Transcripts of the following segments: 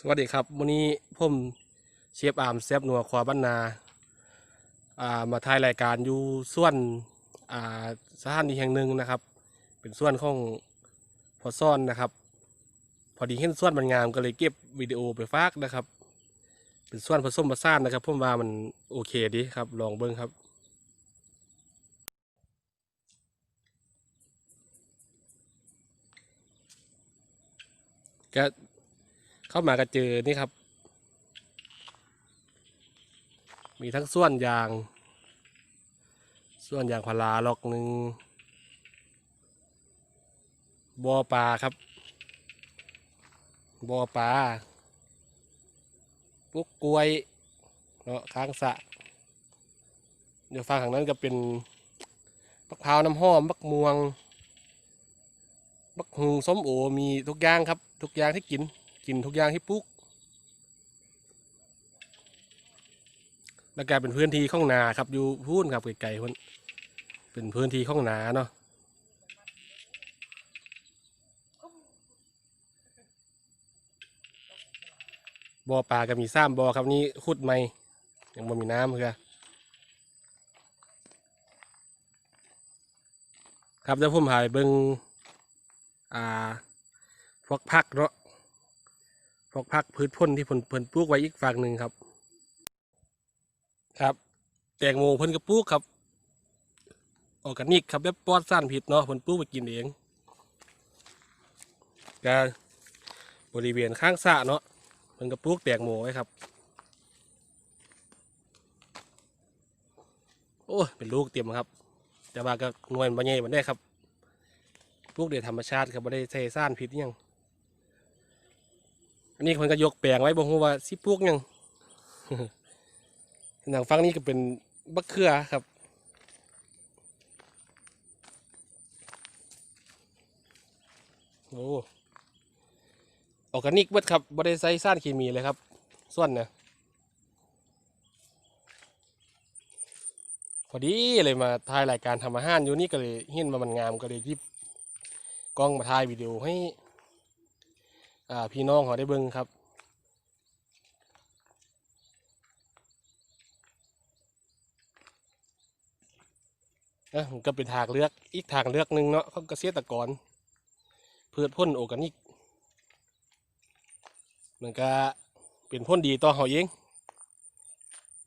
สวัสดีครับวันนี้ผมเชฟอามแซบนัวควาบ้านนาอ่ามาถ่ายรายการอยู่ส่วนอ่าสถานีแห่งหนึ่งนะครับ เป็นส่วนของพอซ่อนนะครับ พอดีเห็นส่วนมันงามก็เลยเก็บวิดีโอไปฝากนะครับ เป็นส่วนผสมผสานนะครับผมว่ามันโอเคดีครับ ลองเบิ้งครับก็ เข้ามาก็เจอนี่ครับ มีทั้งส่วนยาง ส่วนยางพาราล็อกหนึ่งบอปลาครับ บอปลาปุ๊กกล้วยเนาะค้างสะ เดี๋ยวฟังทางนั้นก็เป็นมะพร้าวน้ำหอมมะม่วงมะฮุงส้มโอมีทุกอย่างครับ ทุกอย่างที่กิน กินทุกอย่างที่ปลูกแล้วก็เป็นพื้นที่ข้องนาครับอยู่พูนครับไกลๆพ้นเป็นพื้นที่ข้องนาเนาะบ่อปลาก็มีซ้ำบ่อครับนี่ขุดใหม่ยังบ่มีน้ำเพื่อครับเดี๋ยวผมหายเบิงอ่าพวกพักเนาะ พวกพักพืชพ่นที่เพิ่นเพิ่นปลูกไว้อีกฝั่งหนึ่งครับ ครับ แตงโมเพิ่นก็ปลูกครับออร์แกนิกครับแบบปลอดสารพิษเนาะเพิ่นปลูกไปกินเองก็บริเวณข้างสระเนาะเพิ่นก็ปลูกแตงโมไว้ครับ โอ้เป็นลูกเต็มครับ แต่ว่าก็หน่วยมันใหญ่มันได้ครับปลูกเดี๋ยวธรรมชาติครับบ่ได้ใส่สารพิษอิหยัง อันนี้เพิ่นก็ยกแปลงไว้บ่ฮู้ว่าสิปลูกยังหนังฟังนี่ก็เป็นบักเขือครับโอ้ออร์แกนิกเบิดครับบ่ได้ใส่สารเคมีเลยครับ ส่วนเนี่ยพอดีเลยมาถ่ายรายการทำอาหารอยู่นี่ก็เลยเห็นว่ามันงามก็เลยยิบกล้องมาถ่ายวิดีโอให้ พี่น้องเขาได้เบิ่งครับนะก็เป็นทางเลือกอีกทางเลือกหนึ่งเนาะเของเกษตรกรพืชพ่นโอร์แกนิกมันก็เป็นพ่นดีต่อเขาเอง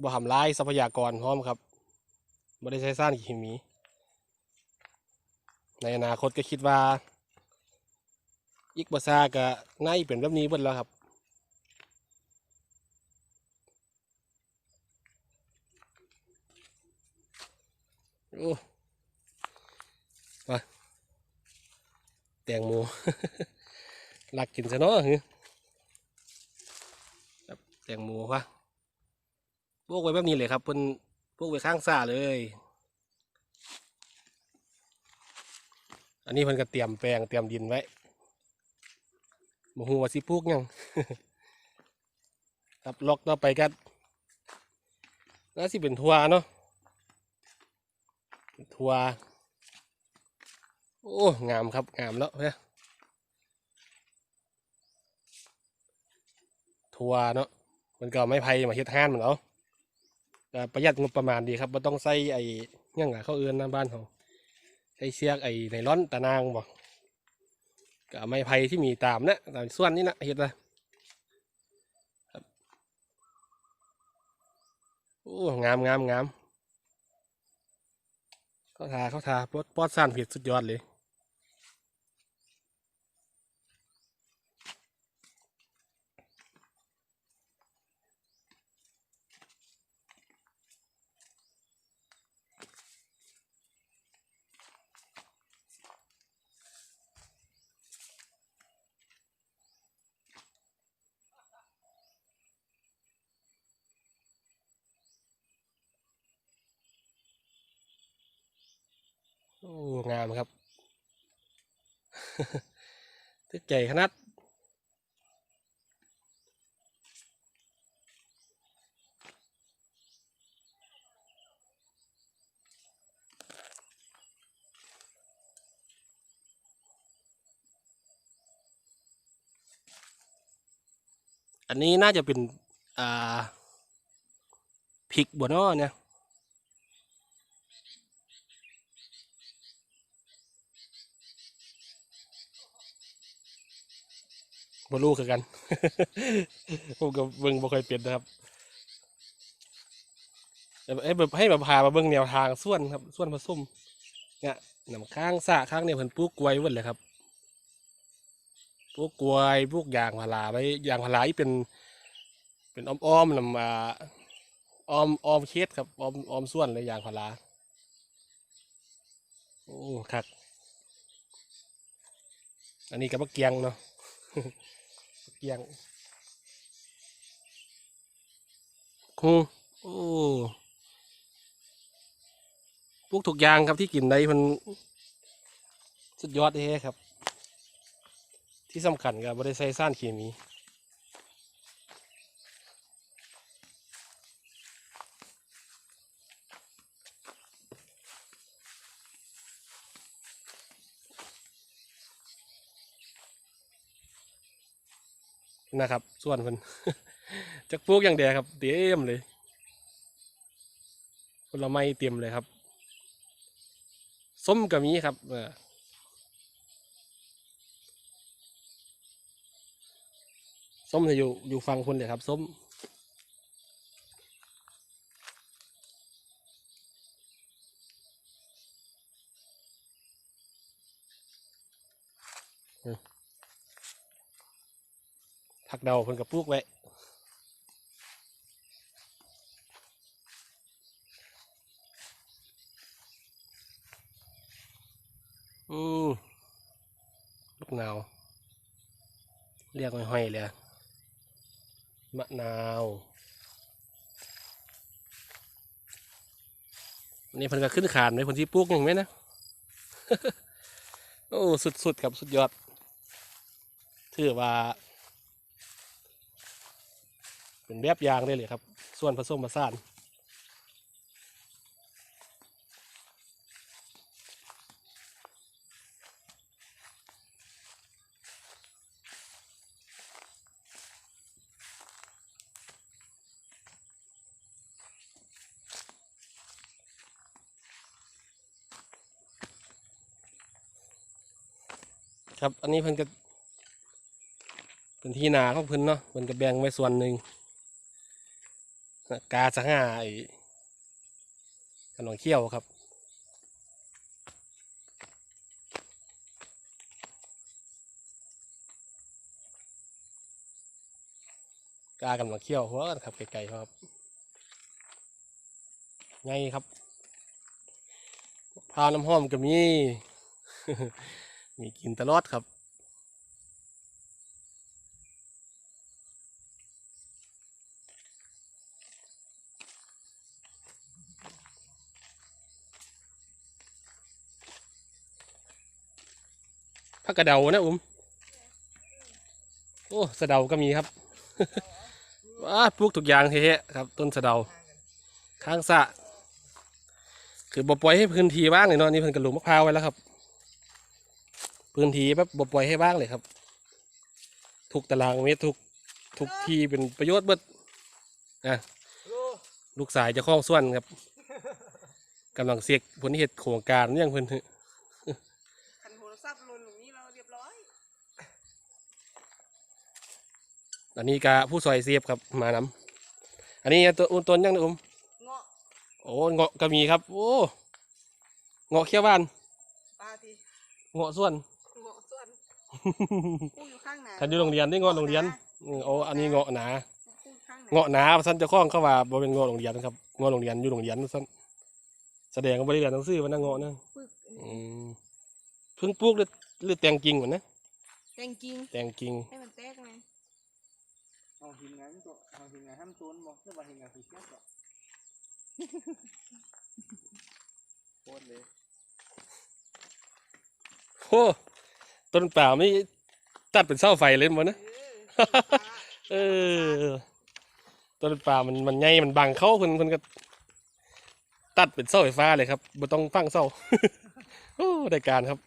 บ่ทำลายทรัพยากรพร้อมครับไม่ได้ใช้สร้ารเคมี ในอนาคตก็คิดว่า อีกบาซาก็น่าจะเป็นแบบนี้เบิดแล้วครับโอ้แตงโมหลักกินซะเนาะฮึครับแตงโมวะพวกไว้แบบนี้เลยครับเพิ่นพวกไว้ข้างซ่าเลย อันนี้เพิ่นก็เตรียมแปลงเตรียมดินไว้ บ่ฮู้ว่าสิปลูกหยังครับล็อกต่อไปก็น่าสิเป็นทัวเนาะทัวโอ้งามครับงามแล้วเนี่ยทัวเนาะมันก็ไม่ไผ่มาเฮ็ดห้านเหมือนเอาประหยัดงบประมาณดีครับไม่ต้องใส่ไอ้ยังไงเขาเอื้อนนะบ้านเขาใช้เสียกไอ้ในร้อนตะนางบ่ก็ กับไม้ไผ่ที่มีตามนะตามส่วนนี้นะเห็ดละครับโอ้งามงามงามเขาทาเขาทาปอดปอดสานผิดสุดยอดเลย โอ้งามครับตึกใจขนาดอันนี้น่าจะเป็น อ่าพริกบัวนาะเนี่ย บ่รู้คือกัน ผมก็เบิ่งบ่ค่อยเป็นนะครับให้แบบให้แบบพามาเบิ่งแนวทางส่วนครับส่วนผสมเนี่ยน้ำข้างสะข้างเนี่ยเพิ่นปลูกกล้วยไว้เลยครับปลูกกล้วยปลูกยางพาราไว้ยางพาราอีเป็น เป็นอ้อมๆนำมาอ้อมอ้อมเขตครับอ้อมอ้อมส่วนเลยยางพาราโอ้ครับอันนี้ก็มะเกียงเนาะ เกียงคงโอ้พวกถูกยางครับที่กินได้มันสุดยอดเลยครับ ที่สำคัญกับบริใส่สางเคมี นะครับส่วนมันจักปลูกอย่างเดียครับเต็มเลยผลไม้เต็มเลยครับส้มก็มีครับเออส้มจะอยู่อยู่ฟังคนเลยครับส้ม ผักเดาเพิ่นกับปลูกไว้อืมลูกนาวเรียกห้อยๆเลยอะมะนาวนนี่เพิ่นก็ขึ้นขานไหมคนที่ปลูกอย่างไหมนะ โอ้ สุดๆครับ สุดยอด ถือว่า เป็นแบบยางได้เลยครับ ส่วนผสมผสานครับ อันนี้เพิ่นก็เป็นที่นาของเพิ่นเนาะเพิ่นก็แบ่งไว้ส่วนหนึ่ง กาสังหาไอ้ขนมเขี้ยวครับกากำลังเขี้ยวหัวกันครับไกลๆครับไงครับพาน้ำหอมก็มีมีกินตลอดครับ ผักกระเดานะอุ้มโอ้สะเดาก็มีครับว้าปลูกทุกอย่างเท่ครับ ต้นสะเดา ข้างสะ คือบ่ปล่อยให้พื้นที่ว่างเลยเนาะนี่เพิ่นกระลุมมะพร้าวไว้แล้วครับ พื้นที่แบบบ่ปล่อยให้ว่างเลยครับ ทุกตารางเมตรทุกทุกที่เป็นประโยชน์เบิดนะลูกสายจะคล้องส่วนครับกำลังเสียกผลเหตุโครงการเนี่ยงเพิ่น ขันโทรศัพท์หล่นอย่างนี้เราเรียบร้อย อันนี้กาผู้ซอยเสียบครับมานำอันนี้ตัวอุ้นต้นยังนะอุ้มเงาะโอ้เงาะก็มีครับ โอ้เงาะเขี้ยวบ้านปลาทีเงาะส่วนเงาะส่วนปูอยู่ข้างหนาท่านอยู่โรงเรียนได้เงาะโรงเรียนอืมโอ้อันนี้เงาะหนาปูข้างหนาเงาะหนาท่านเจะคล้าของเข้าว่าบ่เป็นเงาะโรงเรียนครับเงาะโรงเรียนอยู่โรงเรียนท่านแสดงว่าบริเรียนหนังสือมันนะเงาะนะปึกอืมเพิ่งปลูกหรือหรือแต่งกิ่งก่อนนะแตงจริงแต่งกิ่งให้มันแตกไง เอาหินไงมันตัวเอาหินไงห้ามตูนบอกเรื่องว่าหินไงสีเขียวตัวโคตรเลยโอ้ต้นเปล่าไม่ตัดเป็นเสาไฟเลยมั้งนะเออปลาเออต้นปลามันมันใหญ่มันบังเข้าเพิ่นเพิ่นก็ ตัดเป็นเสาไฟฟ้าเลยครับบ่ต้องฟังเสาโอ้ได้การครับ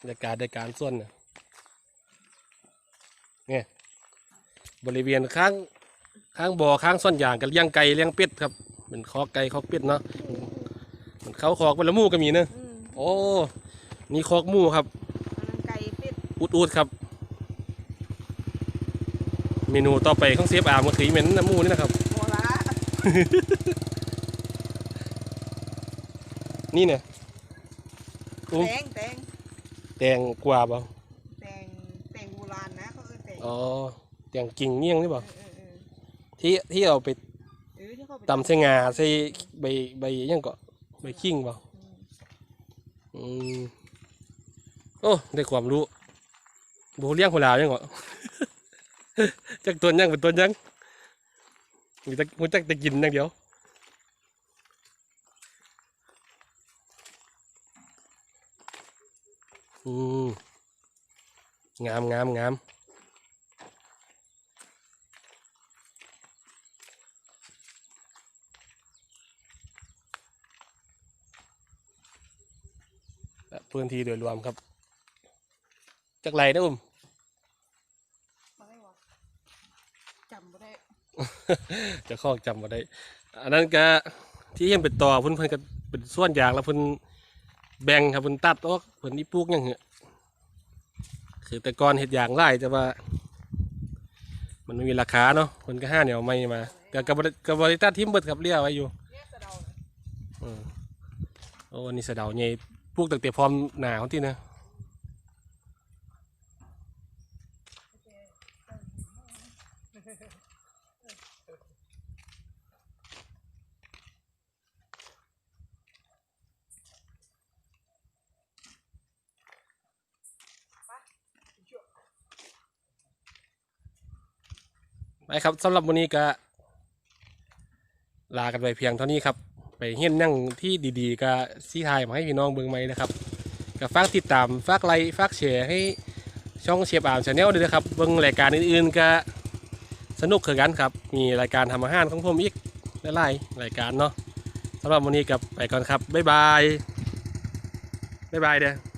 บรรยากาศในการส่วนน่ะเนี่ยบริเวณข้างข้างบ่อข้างส่วนยางกับเลี้ยงไก่เลี้ยงเป็ดครับเป็นคอกไก่คอกเป็ดเนาะมันเขาคอกเป็นละหมูก็มีเนอะอืมโอ้นี่คอกหมูครับอันนั้นไก่เป็ดอุดอุดครับ เมนูต่อไปของเซฟอาร์มก็คือเหม็นน้ำหมูนี่นะครับโหละนี่เนี่ยอุ้มแตงแตง แตงกว่าเปล่าแตงแตงโบราณนะเขาเออแตงอ๋อแตงกิ่งเงี้ยงหรือเปล่าเออเออที่ที่เอาไปเออที่เขาไปตำใส่งาใส่ใบใบหยังก็ใบขิงเปล่าอืมอืมโอ้ได้ความรู้บูเลี้ยงหัวลาวยังก็ จักตัวยังเป็นตัวยังมีแต่มูจักแต่กินอย่างเดียว อืมงามงามงามและพื้นที่โดยรวมครับ จากไรนะอุ้มไม่วะจำไม่ได้ จะข้องจำมาได้ อันนั้นก็ที่เห็นเป็นต่อเพิ่นเพิ่นก็เป็นส่วนยางแล้วเพิ่น แบ่งครับเพิ่นตัดออกเพิ่นนี่ปลูกหยังเหอะคือแต่ก่อนเห็ดยางไร่แต่ว่า มันไม่มีราคาเนาะเพิ่นก็ห้าเหนียวไม่มาแต่กับบริกับบริตัดทิมเบิดครับเลี้ยไว้อยู่เนี่ยสะเดาน่ะอืมโอ้อันนี้สะเดาใหญ่ปลูกตั้งแต่พร้อมหนาของที่นะ ไปครับสำหรับวันนี้ก็ลากันไปเพียงเท่านี้ครับ ไปเห็นนั่งที่ดีๆก็ซี่ทายมาให้พี่น้องเบิ่งไหมนะครับก็ฝากติดตามฝากไลค์ฝากแชร์ให้ช่องเชียบอ่ามชาแนลด้วยนะครับเบิ่งรายการอื่นๆก็สนุกคือกันครับ มีรายการทำอาหารของผมอีกหลายๆรายการเนาะสำหรับวันนี้กับไปก่อนครับบ๊ายบายบ๊ายบายเด้อ